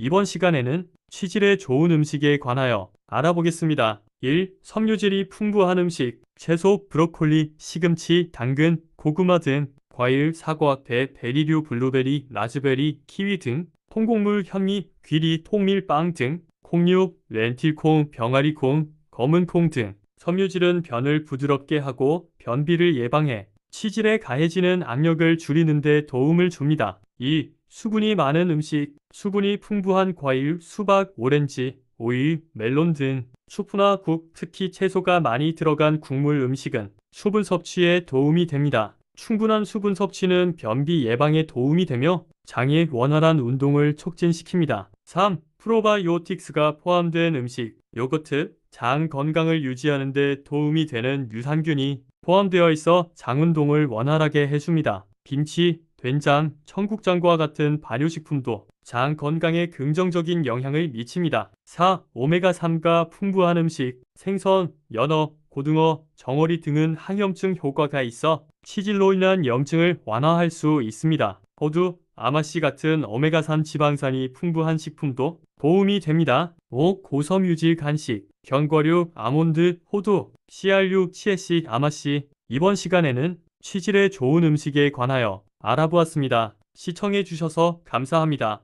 이번 시간에는 취질에 좋은 음식에 관하여 알아보겠습니다. 1. 섬유질이 풍부한 음식, 채소, 브로콜리, 시금치, 당근, 고구마 등 과일, 사과, 배, 베리류, 블루베리, 라즈베리, 키위 등 통곡물, 현미, 귀리, 통밀, 빵 등 콩육, 렌틸콩, 병아리콩, 검은콩 등 섬유질은 변을 부드럽게 하고 변비를 예방해 치질에 가해지는 악력을 줄이는 데 도움을 줍니다. 2. 수분이 많은 음식, 수분이 풍부한 과일, 수박, 오렌지, 오이, 멜론 등 수프나 국, 특히 채소가 많이 들어간 국물 음식은 수분 섭취에 도움이 됩니다. 충분한 수분 섭취는 변비 예방에 도움이 되며 장의 원활한 운동을 촉진시킵니다. 3. 프로바이오틱스가 포함된 음식, 요거트, 장 건강을 유지하는 데 도움이 되는 유산균이 포함되어 있어 장 운동을 원활하게 해줍니다. 김치, 된장, 청국장과 같은 발효식품도 장 건강에 긍정적인 영향을 미칩니다. 4. 오메가3가 풍부한 음식, 생선, 연어, 고등어, 정어리 등은 항염증 효과가 있어 치질로 인한 염증을 완화할 수 있습니다. 호두, 아마씨 같은 오메가3 지방산이 풍부한 식품도 도움이 됩니다. 5. 고섬유질 간식, 견과류, 아몬드, 호두, CR6, CSC, 아마씨 이번 시간에는 취질에 좋은 음식에 관하여 알아보았습니다. 시청해 주셔서 감사합니다.